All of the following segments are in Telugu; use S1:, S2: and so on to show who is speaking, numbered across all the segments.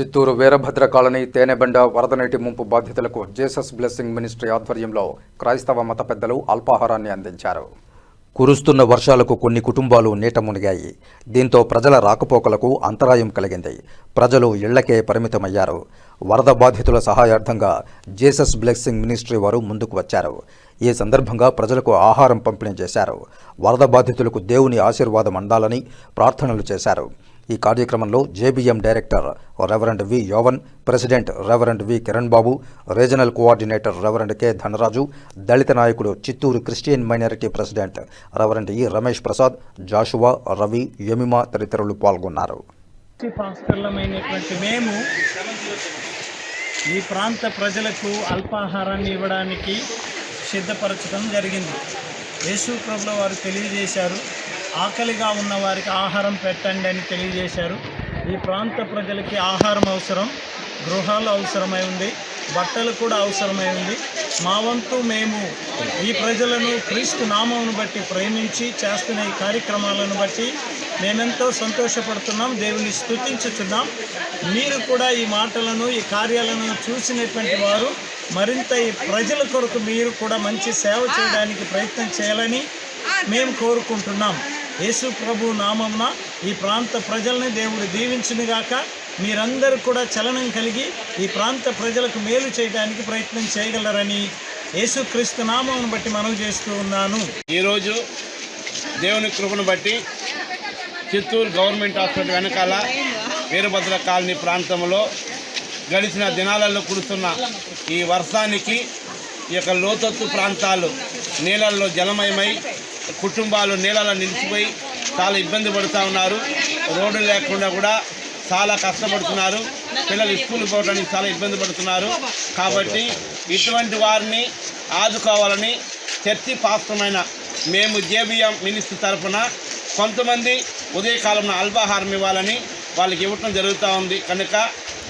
S1: చిత్తూరు వీరభద్ర కాలనీ తేనెబండ వరద నీటి ముంపు బాధితులకు జీసస్ బ్లెస్సింగ్ మినిస్ట్రీ ఆధ్వర్యంలో క్రైస్తవ మత పెద్దలు అల్పాహారాన్ని అందించారు. కురుస్తున్న వర్షాలకు కొన్ని కుటుంబాలు నీట మునిగాయి. దీంతో ప్రజల రాకపోకలకు అంతరాయం కలిగింది. ప్రజలు ఇళ్ళకే పరిమితమయ్యారు. వరద బాధితుల సహాయార్థంగా జీసస్ బ్లెస్సింగ్ మినిస్ట్రీ వారు ముందుకు వచ్చారు. ఈ సందర్భంగా ప్రజలకు ఆహారం పంపిణీ చేశారు. వరద బాధితులకు దేవుని ఆశీర్వాదం అందాలని ప్రార్థనలు చేశారు. ఈ కార్యక్రమంలో JBM director reverend V Yovan president reverend V Kiran Babu regional coordinator reverend K Dhanaraju దళిత నాయకుడు Chittoor Christian minority president reverend E Ramesh Prasad Jashuva Ravi యమిమా తదితరులు పాల్గొన్నారు.
S2: మేము ఈ ప్రాంత ప్రజలకు అల్పాహారాన్ని ఇవ్వడానికి సిద్ధపరచడం జరిగింది. యేసు ప్రభుల వారు తెలియజేశారు. ఆకలిగా ఉన్న వారికి ఆహారం పెట్టండి అని తెలియజేశారు. ఈ ప్రాంత ప్రజలకి ఆహారం అవసరం గృహాలు అవసరమై ఉంది బట్టలు కూడా అవసరమై ఉంది. మా వంతు మేము ఈ ప్రజలను క్రీస్తు నామమును బట్టి ప్రేమించి చేస్తున్న ఈ కార్యక్రమాలను బట్టి మేమెంతో సంతోషపడుతున్నాం దేవుని స్థుతించుతున్నాం మీరు కూడా ఈ మాటలను ఈ కార్యాలను చూసినటువంటి వారు మరింత ఈ ప్రజల కొరకు మీరు కూడా మంచి సేవ చేయడానికి ప్రయత్నం చేయాలని మేము కోరుకుంటున్నాం. యేసు ప్రభు నామమున ఈ ప్రాంత ప్రజల్ని దేవుడు దీవించునుగాక మీరందరూ కూడా చలనం కలిగి ఈ ప్రాంత ప్రజలకు మేలు చేయడానికి ప్రయత్నం చేయగలరని యేసుక్రీస్తు నామమును బట్టి మనవి చేస్తూ ఉన్నాను.
S3: ఈరోజు దేవుని కృపను బట్టి చిత్తూరు గవర్నమెంట్ హాస్పిటల్ వెనకాల వీరభద్ర కాలనీ ప్రాంతంలో గడిచిన దినాలలో కురుస్తున్న ఈ వర్షానికి ఈ యొక్క లోతత్తు ప్రాంతాలు నీళ్ళల్లో జలమయమై కుటుంబాలు నీళ్ళలో నిలిచిపోయి చాలా ఇబ్బంది పడుతూ ఉన్నారు. రోడ్డు లేకుండా కూడా చాలా కష్టపడుతున్నారు. పిల్లలు స్కూల్ పోవడానికి చాలా ఇబ్బంది పడుతున్నారు. కాబట్టి ఇటువంటి వారిని ఆదుకోవాలని చర్చి పాత్రమైన మేము జేబిఎం మినిస్టర్ తరఫున కొంతమంది ఉదయకాలంలో అల్పాహారం ఇవ్వాలని వాళ్ళకి ఇవ్వటం జరుగుతూ ఉంది. కనుక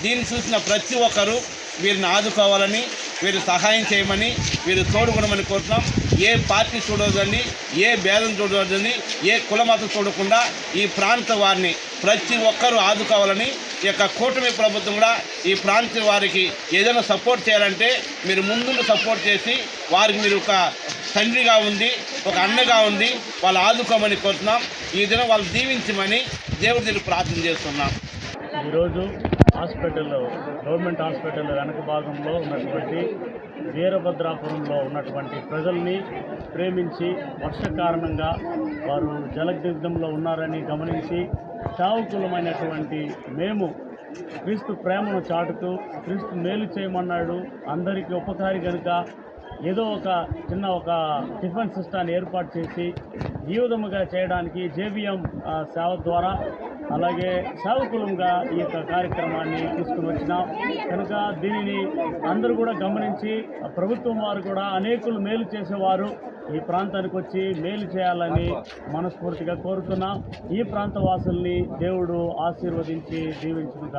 S3: దీన్ని చూసిన ప్రతి ఒక్కరూ వీరిని ఆదుకోవాలని వీరు సహాయం చేయమని వీరు తోడుకోవడమని కోరుతున్నాం. ఏ పార్టీ చూడవద్దని ఏ భేదం చూడవద్దని ఏ కులమతం చూడకుండా ఈ ప్రాంత వారిని ప్రతి ఒక్కరూ ఆదుకోవాలని ఈ యొక్క కూటమి ప్రభుత్వం కూడా ఈ ప్రాంత వారికి ఏదైనా సపోర్ట్ చేయాలంటే మీరు ముందుండి సపోర్ట్ చేసి వారికి మీరు ఒక తండ్రిగా ఉంది ఒక అన్నగా ఉంది వాళ్ళు ఆదుకోమని కోరుతున్నాం. ఈ దినం వాళ్ళు దీవించమని దేవుడి ప్రార్థన చేస్తున్నాం.
S2: ఈరోజు హాస్పిటల్లో గవర్నమెంట్ హాస్పిటల్ వెనక భాగంలో ఉన్నటువంటి వీరభద్రాపురంలో ఉన్నటువంటి ప్రజల్ని ప్రేమించి వర్ష కారణంగా వారు జలదిగ్ధంలో ఉన్నారని గమనించి చావుకులమైనటువంటి మేము క్రీస్తు ప్రేమను చాటుతూ క్రీస్తు మేలు చేయమన్నాడు. అందరికీ ఉపకారి కనుక ఏదో ఒక చిన్న ఒక టిఫిన్ సిస్టాన్ని ఏర్పాటు చేసి ఈ విధముగా చేయడానికి జేబిఎం సేవ ద్వారా అలాగే సేవకులంగా ఈ యొక్క కార్యక్రమాన్ని తీసుకుని వచ్చినాం. కనుక దీనిని అందరూ కూడా గమనించి ప్రభుత్వం వారు కూడా అనేకులు మేలు చేసేవారు. ఈ ప్రాంతానికి వచ్చి మేలు చేయాలని మనస్ఫూర్తిగా కోరుతున్నాం. ఈ ప్రాంత వాసుల్ని దేవుడు ఆశీర్వదించి దీవించును